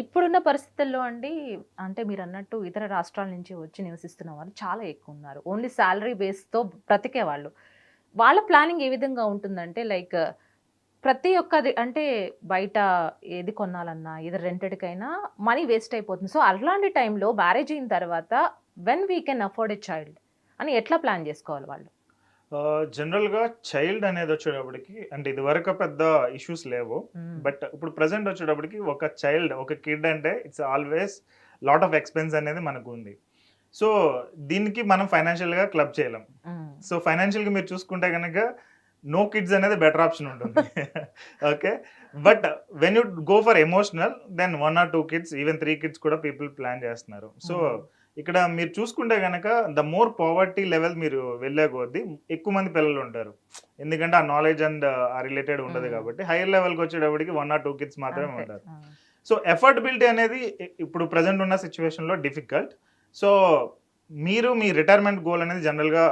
ఇప్పుడున్న పరిస్థితుల్లో అండి అంటే మీరు అన్నట్టు ఇతర రాష్ట్రాల నుంచి వచ్చి నివసిస్తున్న వాళ్ళు చాలా ఎక్కువ ఉన్నారు. ఓన్లీ శాలరీ బేస్తో బ్రతికే వాళ్ళు. వాళ్ళ ప్లానింగ్ ఏ విధంగా ఉంటుందంటే లైక్ ప్రతి ఒక్కది అంటే బయట ఏది కొనాలన్నా ఏది రెంటెడ్కైనా మనీ వేస్ట్ అయిపోతుంది. సో అలాంటి టైంలో మ్యారేజ్ అయిన తర్వాత when we can afford a child అని ఎట్లా ప్లాన్ చేసుకోవాలి వాళ్ళు? జనరల్గా చైల్డ్ అనేది వచ్చేటప్పటికి అంటే ఇది వరకు పెద్ద ఇష్యూస్ లేవు. బట్ ఇప్పుడు ప్రజెంట్ వచ్చేటప్పటికి ఒక చైల్డ్ ఒక కిడ్ అంటే it's always lot of expense అనేది మనకు ఉంది. సో దీనికి మనం ఫైనాన్షియల్గా క్లబ్ చేయలేం. సో ఫైనాన్షియల్గా మీరు చూసుకుంటే కనుక నో కిడ్స్ అనేది బెటర్ ఆప్షన్ ఉంటుంది. Okay but when you go for emotional then one or two kids even three kids కూడా పీపుల్ ప్లాన్ చేస్తున్నారు. సో ఇక్కడ మీరు చూసుకుంటే కనుక ద మోర్ పావర్టీ లెవెల్ మీరు వెళ్ళే కొద్దీ ఎక్కువ మంది పిల్లలు ఉంటారు. ఎందుకంటే ఆ నాలెడ్జ్ అండ్ ఆ రిలేటెడ్ ఉండదు Mm. కాబట్టి హైయర్ లెవెల్కి వచ్చేటప్పటికి వన్ ఆర్ టూ కిడ్స్ మాత్రమే ఉంటారు. సో ఎఫర్టబిలిటీ అనేది ఇప్పుడు ప్రజెంట్ ఉన్న సిచ్యువేషన్లో డిఫికల్ట్ సో మీరు మీ రిటైర్మెంట్ గోల్ అనేది జనరల్గా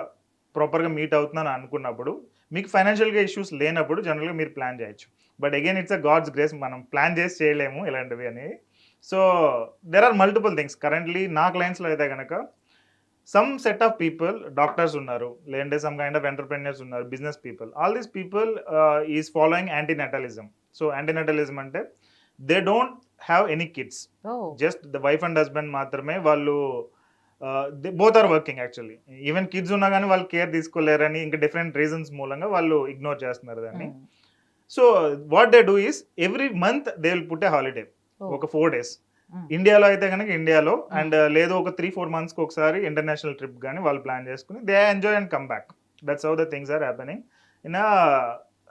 ప్రాపర్గా మీట్ అవుతుందని అనుకున్నప్పుడు మీకు ఫైనాన్షియల్గా ఇష్యూస్ లేనప్పుడు జనరల్గా మీరు ప్లాన్ చేయొచ్చు. But again it's a God's grace మనం ప్లాన్ చేసి చేయలేము ఇలాంటివి అని so there are multiple things currently నా క్లయింట్స్లో అయితే కనుక some set of people doctors ఉన్నారు. లేదంటే సమ్ కైండ్ ఆఫ్ ఎంటర్ప్రెన్యూర్స్ ఉన్నారు business people all these people is following antinatalism so antinatalism అంటే they don't have any kids just the wife and husband మాత్రమే వాళ్ళు both are working actually even kids ఉన్నా కానీ వాళ్ళు care తీసుకోలేరని ఇంకా different reasons మూలంగా వాళ్ళు ఇగ్నోర్ చేస్తున్నారు దాన్ని. So what they do is every month they will put a holiday ఒక ఫోర్ డేస్ ఇండియాలో అయితే కనుక ఇండియాలో అండ్ లేదు ఒక త్రీ ఫోర్ మంత్స్కి ఒకసారి ఇంటర్నేషనల్ ట్రిప్ కానీ వాళ్ళు ప్లాన్ చేసుకుని they enjoy and come back that's how the things are happening in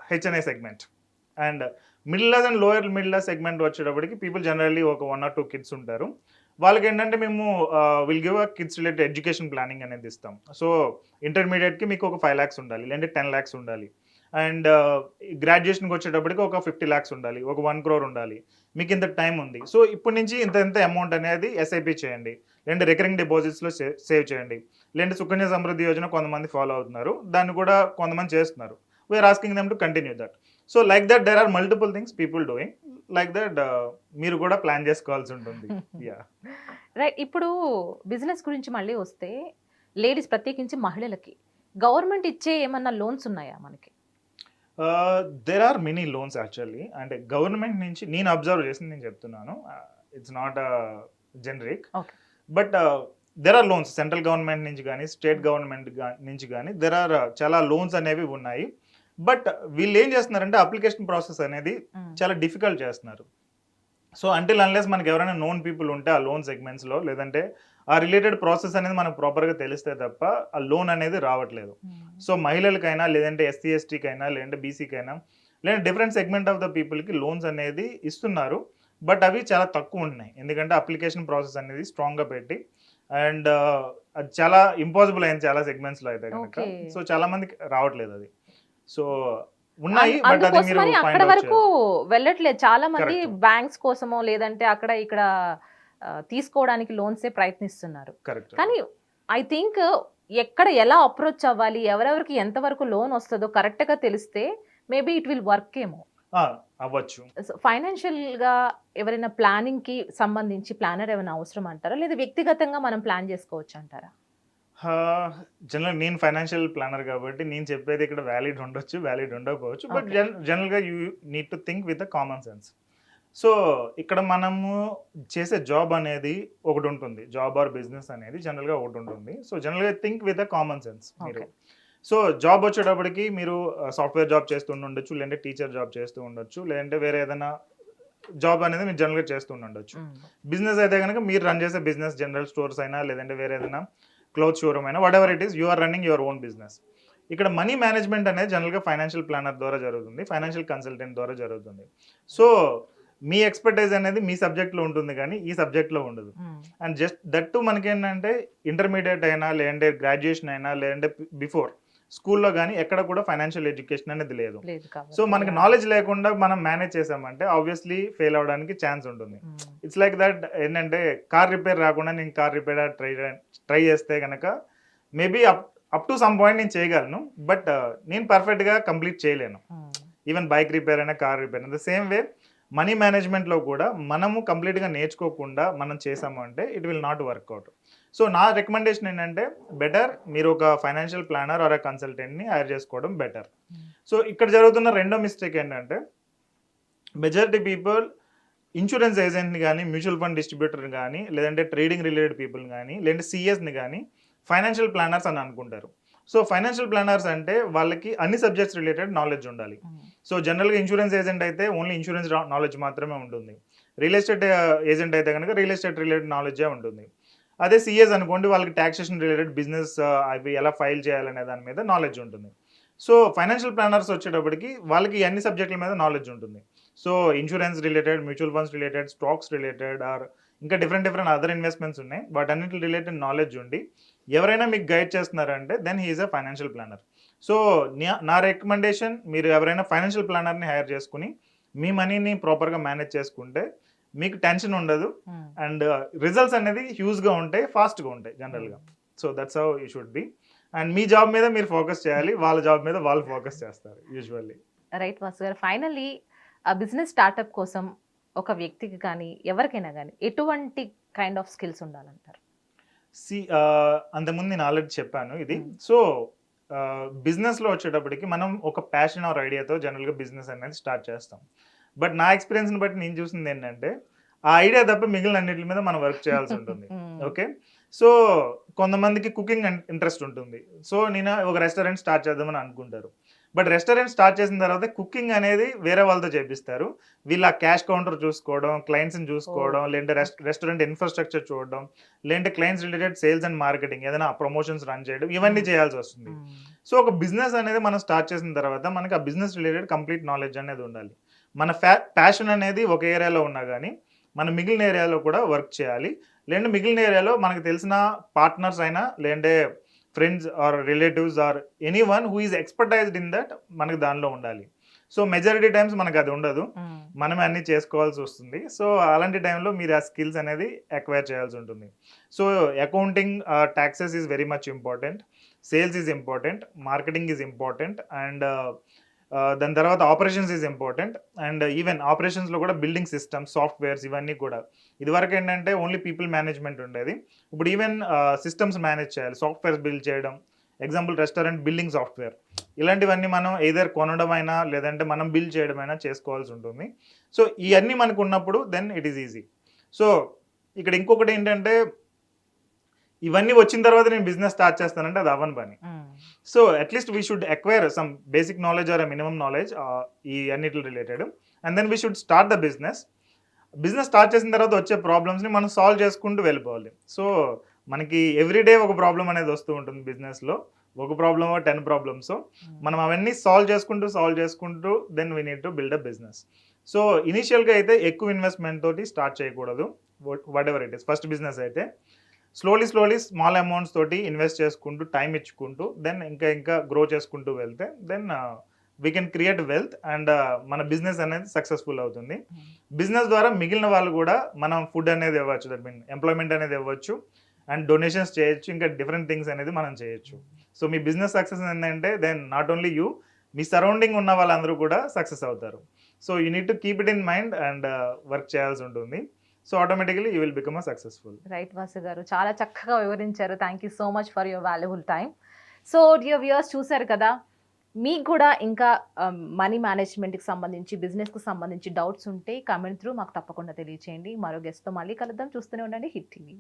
HNI segment and middle class and lower middle class segment వచ్చేటప్పటికి పీపుల్ జనరల్లీ ఒక వన్ ఆర్ టూ కిడ్స్ ఉంటారు. వాళ్ళకి ఏంటంటే మేము will give a kids related education planning అనేది ఇస్తాం. So ఇంటర్మీడియట్కి మీకు ఒక ఫైవ్ ల్యాక్స్ ఉండాలి లేదంటే టెన్ ల్యాక్స్ ఉండాలి. అండ్ గ్రాడ్యుయేషన్కి వచ్చేటప్పటికి ఒక ఫిఫ్టీ ల్యాక్స్ ఉండాలి ఒక వన్ క్రోర్ ఉండాలి. మీకు ఇంత టైం ఉంది. సో ఇప్పటి నుంచి ఇంత ఇంత అమౌంట్ అనేది ఎస్ఐపి చేయండి. లేదంటే రికరింగ్ డిపాజిట్స్లో సేవ్ చేయండి. లేదంటే సుకన్య సమృద్ధి యోజన కొంతమంది ఫాలో అవుతున్నారు. దాన్ని కూడా కొంతమంది చేస్తున్నారు. We are asking them to continue that so like that there are multiple things people doing like that మీరు కూడా ప్లాన్ చేసుకోవాల్సి ఉంటుంది. యా రైట్ ఇప్పుడు బిజినెస్ గురించి మళ్ళీ వస్తే లేడీస్ ప్రత్యేకించి మహిళలకి గవర్నమెంట్ ఇచ్చే ఏమన్నా లోన్స్ ఉన్నాయా మనకి? There are many loans actually అంటే గవర్నమెంట్ నుంచి నేను అబ్జర్వ్ చేసింది నేను చెప్తున్నాను. It's not generic. But there are loans central government నుంచి కానీ స్టేట్ గవర్నమెంట్ నుంచి కానీ దెర్ ఆర్ చాలా లోన్స్ అనేవి ఉన్నాయి. బట్ వీళ్ళు ఏం చేస్తున్నారంటే అప్లికేషన్ ప్రాసెస్ అనేది చాలా డిఫికల్ట్ చేస్తున్నారు. సో అంటిల్ అన్లెస్ మనకి ఎవరైనా నోన్ పీపుల్ ఉంటే ఆ లోన్ సెగ్మెంట్స్లో లేదంటే ఆ రిలేటెడ్ ప్రాసెస్ అనేది మనకు ప్రాపర్గా తెలిస్తే తప్ప ఆ లోన్ అనేది రావట్లేదు. సో మహిళలకైనా లేదంటే ఎస్సీ ఎస్టీకైనా లేదంటే బీసీకైనా లేదంటే డిఫరెంట్ సెగ్మెంట్ ఆఫ్ ద పీపుల్కి లోన్స్ అనేది ఇస్తున్నారు. బట్ అవి చాలా తక్కువ ఉన్నాయి ఎందుకంటే అప్లికేషన్ ప్రాసెస్ అనేది స్ట్రాంగ్గా పెట్టి అండ్ అది చాలా ఇంపాసిబుల్ అయింది చాలా సెగ్మెంట్స్లో అయితే కనుక. సో చాలా మందికి రావట్లేదు అది. సో ఉన్నాయి బట్ అది మీరు అక్కడ వరకు వెళ్ళట్లేదు. చాలా మంది. బ్యాంక్స్ కోసమో లేదంటే అక్కడ ఇక్కడ తీసుకోవడానికి లోన్సే ప్రయత్నిస్తున్నారు. కరెక్ట్. కానీ ఐ థింక్ ఎక్కడ ఎలా అప్రోచ్ అవ్వాలి ఎవరెవరికి ఎంతవరకు లోన్ వస్తుందో correct గా తెలిస్తే మేబీ ఇట్ విల్ వర్క్ ఏమో. అవ్వచ్చు. ఫైనాన్షియల్గా ఎవరైనా ప్లానింగ్కి సంబంధించి ప్లానర్ ఏమైనా అవసరం అంటారా? లేదా వ్యక్తిగతంగా మనం ప్లాన్ చేసుకోవచ్చు అంటారా? జనరల్ నేను ఫైనాన్షియల్ ప్లానర్ కాబట్టి నేను చెప్పేది ఇక్కడ వ్యాలిడ్ ఉండొచ్చు వ్యాలిడ్ ఉండకపోవచ్చు. బట్. జనరల్గా you need to think with the common sense. So ఇక్కడ మనము చేసే జాబ్ అనేది ఒకటి ఉంటుంది. జాబ్ ఆర్ బిజినెస్ అనేది జనరల్గా ఒకటి ఉంటుంది. సో జనరల్గా think with the common sense మీరు. సో జాబ్ వచ్చేటప్పటికి మీరు సాఫ్ట్వేర్ జాబ్ చేస్తూ ఉండొచ్చు లేదంటే టీచర్ జాబ్ చేస్తూ ఉండొచ్చు లేదంటే వేరే ఏదైనా జాబ్ అనేది మీరు జనరల్గా చేస్తూ ఉండొచ్చు. బిజినెస్ అయితే కనుక మీరు రన్ చేసే బిజినెస్ జనరల్ స్టోర్స్ అయినా లేదంటే వేరే ఏదైనా క్లోత్ షోరూమ్ అయినా whatever it is you are running your own business ఇక్కడ మనీ మేనేజ్మెంట్ అనేది జనరల్గా ఫైనాన్షియల్ ప్లానర్ ద్వారా జరుగుతుంది ఫైనాన్షియల్ కన్సల్టెంట్ ద్వారా జరుగుతుంది. సో మీ ఎక్స్పర్టైజ్ అనేది మీ సబ్జెక్ట్లో ఉంటుంది కానీ ఈ సబ్జెక్ట్లో ఉండదు. అండ్ జస్ట్ దట్ టు మనకేంటంటే ఇంటర్మీడియట్ అయినా లేదంటే గ్రాడ్యుయేషన్ అయినా లేదంటే బిఫోర్ స్కూల్లో కానీ ఎక్కడ కూడా ఫైనాన్షియల్ ఎడ్యుకేషన్ అనేది లేదు. సో మనకి నాలెడ్జ్ లేకుండా మనం మేనేజ్ చేసామంటే ఆబ్వియస్లీ ఫెయిల్ అవడానికి ఛాన్స్ ఉంటుంది. ఇట్స్ లైక్ దట్ ఏంటంటే కార్ రిపేర్ రాకుండా నేను కార్ రిపేర్ ట్రై ట్రై చేస్తే కనుక maybe up up to some point నేను చేయగలను బట్ నేను పర్ఫెక్ట్గా కంప్లీట్ చేయలేను. ఈవెన్ బైక్ రిపేర్ అయినా కార్ రిపేర్ అయినా ద సేమ్ వే మనీ మేనేజ్మెంట్లో కూడా మనము కంప్లీట్గా నేర్చుకోకుండా మనం చేసాము అంటే it will not work out so నా రికమెండేషన్ ఏంటంటే బెటర్ మీరు ఒక ఫైనాన్షియల్ ప్లానర్ ఆర్ కన్సల్టెంట్ని హైర్ చేసుకోవడం బెటర్ సో ఇక్కడ జరుగుతున్న రెండో మిస్టేక్ ఏంటంటే మెజారిటీ పీపుల్ ఇన్సూరెన్స్ ఏజెంట్ని కానీ మ్యూచువల్ ఫండ్ డిస్ట్రిబ్యూటర్ని కానీ లేదంటే ట్రేడింగ్ రిలేటెడ్ పీపుల్ని కానీ లేదంటే సిఎస్ని కానీ ఫైనాన్షియల్ ప్లానర్స్ అని అనుకుంటారు. సో ఫైనాన్షియల్ ప్లానర్స్ అంటే వాళ్ళకి అన్ని సబ్జెక్ట్స్ రిలేటెడ్ నాలెడ్జ్ ఉండాలి. సో జనరల్గా ఇన్సూరెన్స్ ఏజెంట్ అయితే ఓన్లీ ఇన్సూరెన్స్ నాలెడ్జ్ మాత్రమే ఉంటుంది. రియల్ ఎస్టేట్ ఏజెంట్ అయితే కనుక రియల్ ఎస్టేట్ రిలేటెడ్ నాలెడ్జే ఉంటుంది. అదే సిఎస్ అనుకోండి వాళ్ళకి ట్యాక్సేషన్ రిలేటెడ్ బిజినెస్ అవి ఎలా ఫైల్ చేయాలనే దాని మీద నాలెడ్జ్ ఉంటుంది. సో ఫైనాన్షియల్ ప్లానర్స్ వచ్చేటప్పటికి వాళ్ళకి అన్ని సబ్జెక్టుల మీద నాలెడ్జ్ ఉంటుంది. So insurance related mutual funds related stocks related or ఇంకా డిఫరెంట్ డిఫరెంట్ అదర్ ఇన్వెస్ట్మెంట్స్ ఉన్నాయి. వాటన్నిటి రిలేటెడ్ నాలెడ్జ్ ఉండి ఎవరైనా మీకు గైడ్ చేస్తున్నారంటే then he is a financial planner so నా రికమెండేషన్ మీరు ఎవరైనా ఫైనాన్షియల్ ప్లానర్ని హైర్ చేసుకుని మీ మనీని ప్రాపర్గా మేనేజ్ చేసుకుంటే మీకు టెన్షన్ ఉండదు. అండ్ రిజల్ట్స్ అనేది హ్యూజ్గా ఉంటాయి ఫాస్ట్గా ఉంటాయి జనరల్గా so that's how you should be and me job మీద మీరు ఫోకస్ చేయాలి వాళ్ళ జాబ్ మీద వాళ్ళు ఫోకస్ చేస్తారు యూజువల్లీ రైట్ వాసు గారు. ఫైనల్లీ ఆ బిజినెస్ స్టార్టప్ కోసం ఒక వ్యక్తికి కానీ ఎవరికైనా కానీ ఎటువంటి కైండ్ ఆఫ్ స్కిల్స్ ఉండాలంటారు? సి అంతకుముందు నేను ఆల్రెడీ చెప్పాను ఇది. Mm. సో బిజినెస్లో వచ్చేటప్పటికి మనం ఒక ప్యాషన్ ఆర్ ఐడియాతో జనరల్గా బిజినెస్ అనేది స్టార్ట్ చేస్తాం. బట్ నా ఎక్స్పీరియన్స్ని బట్టి నేను చూసింది ఏంటంటే ఆ ఐడియా తప్ప మిగిలిన అన్నిటి మీద మనం వర్క్ చేయాల్సి ఉంటుంది. ఓకే సో కొంతమందికి కుకింగ్ ఇంట్రెస్ట్ ఉంటుంది. సో నేను ఒక రెస్టారెంట్ స్టార్ట్ చేద్దామని అనుకుంటారు. బట్ రెస్టారెంట్ స్టార్ట్ చేసిన తర్వాత కుకింగ్ అనేది వేరే వాళ్ళతో చేపిస్తారు. వీళ్ళ క్యాష్ కౌంటర్ చూసుకోవడం క్లయింట్స్ని చూసుకోవడం లేదంటే రెస్టారెంట్ ఇన్ఫ్రాస్ట్రక్చర్ చూడడం లేదంటే clients related sales and marketing ఏదైనా ప్రమోషన్స్ రన్ చేయడం ఇవన్నీ చేయాల్సి వస్తుంది. సో ఒక బిజినెస్ అనేది మనం స్టార్ట్ చేసిన తర్వాత మనకి ఆ బిజినెస్ రిలేటెడ్ కంప్లీట్ నాలెడ్జ్ అనేది ఉండాలి. మన ఫ్యా ప్యాషన్ అనేది ఒక ఏరియాలో ఉన్నా కానీ మన మిగిలిన ఏరియాలో కూడా వర్క్ చేయాలి. లేదంటే మిగిలిన ఏరియాలో మనకు తెలిసిన పార్ట్నర్స్ అయినా లేదంటే friends or relatives or anyone who is expertised in that మనకి దానిలో ఉండాలి. సో మెజారిటీ టైమ్స్ మనకు అది ఉండదు. మనమే అన్ని చేసుకోవాల్సి వస్తుంది. సో అలాంటి టైంలో మీరు ఆ స్కిల్స్ అనేది ఎక్వైర్ చేయాల్సి ఉంటుంది. So accounting taxes is very much important sales is important marketing is important and Uh, దాని తర్వాత operations is important and even ఆపరేషన్స్లో కూడా బిల్డింగ్ సిస్టమ్స్ సాఫ్ట్వేర్స్ ఇవన్నీ కూడా. ఇదివరకు ఏంటంటే ఓన్లీ పీపుల్ మేనేజ్మెంట్ ఉండేది. ఇప్పుడు ఈవెన్ సిస్టమ్స్ మేనేజ్ చేయాలి సాఫ్ట్వేర్స్ బిల్డ్ చేయడం ఎగ్జాంపుల్ రెస్టారెంట్ బిల్డింగ్ సాఫ్ట్వేర్ ఇలాంటివన్నీ మనం ఏదర్ కొనడం అయినా లేదంటే మనం బిల్డ్ చేయడం అయినా చేసుకోవాల్సి ఉంటుంది. సో ఇవన్నీ మనకు ఉన్నప్పుడు then it is easy so ఇక్కడ ఇంకొకటి ఏంటంటే ఇవన్నీ వచ్చిన తర్వాత నేను బిజినెస్ స్టార్ట్ చేస్తానంటే అది అవ్వని పని. Hmm. So at least we should acquire some basic knowledge or minimum knowledge ఈ అన్నిటి related and then we should start the business business start చేసిన తర్వాత వచ్చే ప్రాబ్లమ్స్ని మనం సాల్వ్ చేసుకుంటూ వెళ్ళిపోవాలి. సో మనకి ఎవ్రీడే ఒక ప్రాబ్లం అనేది వస్తూ ఉంటుంది బిజినెస్లో ఒక ప్రాబ్లమ్ టెన్ ప్రాబ్లమ్స్ మనం అవన్నీ సాల్వ్ చేసుకుంటూ సాల్వ్ చేసుకుంటూ then we need to build a business so ఇనీషియల్గా అయితే ఎక్కువ ఇన్వెస్ట్మెంట్ తోటి స్టార్ట్ చేయకూడదు. Whatever it is first business అయితే. స్లోలీ స్లోలీ స్మాల్ అమౌంట్స్ తోటి ఇన్వెస్ట్ చేసుకుంటూ టైం ఇచ్చుకుంటూ దెన్ ఇంకా ఇంకా గ్రో చేసుకుంటూ వెళ్తే then we can create wealth and మన బిజినెస్ అనేది సక్సెస్ఫుల్ అవుతుంది. బిజినెస్ ద్వారా మిగిలిన వాళ్ళు కూడా మనం ఫుడ్ అనేది ఇవ్వచ్చు దట్ మీన్ ఎంప్లాయ్మెంట్ అనేది ఇవ్వచ్చు అండ్ డొనేషన్స్ చేయొచ్చు ఇంకా డిఫరెంట్ థింగ్స్ అనేది మనం చేయొచ్చు. సో మీ బిజినెస్ సక్సెస్ ఏంటంటే దెన్ నాట్ ఓన్లీ యూ మీ సరౌండింగ్ ఉన్న వాళ్ళందరూ కూడా సక్సెస్ అవుతారు. So you need to keep it in mind and work చేయాల్సి ఉంటుంది. So automatically you will become a successful right Vasu garu చాలా చక్కగా వివరించారు. Thank you so much for your valuable time so dear viewers చూశారు కదా? మీకు కూడా ఇంకా um, మనీ మేనేజ్మెంట్కి సంబంధించి బిజినెస్కి సంబంధించి డౌట్స్ ఉంటే కమెంట్ త్రూ మాకు తప్పకుండా తెలియచేయండి. మరో గెస్ట్తో మళ్ళీ కలుద్దాం. చూస్తూనే ఉండండి. Hit TV